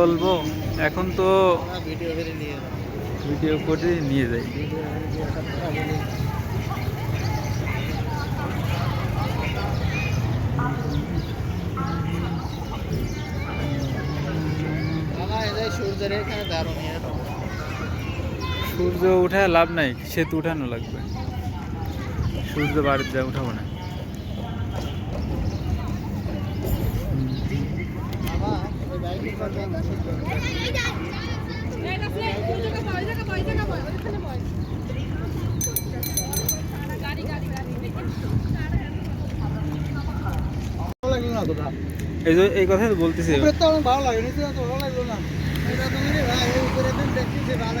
বলব এখন তো ভিডিও করে নিয়ে যাই ভিডিও করে দিয়ে একটা কথা বলি। বাবা, এই যে সূর্যের এখানে দারুণ এরকম। সূর্য উঠায় লাভ নাই সেতু উঠানো লাগবে সূর্য বাড়িতে যা উঠাবো না বাবা, ওই বাইকের পাশে একটা সূর্য। ভালো লাগল না তোরা? এই এই কথাই তো বলতেছি ভালো লাগে, তো ভালো লাগল না। এটা তুমি ভাই, উপরে যে ভালো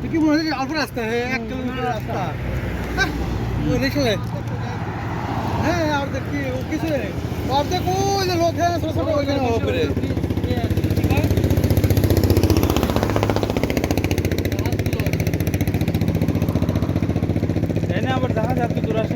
তো কি মনে হচ্ছে অল্প রাস্তা হ্যাঁ এক কিলোমিটার রাস্তা হ্যাঁ আর দেখি কিছু অর্ধেক ওই যে লোক হ্যাঁ ছোট ছোট ওইখানে ওপরে আবার দেখা যাচ্ছে দুরাস্তা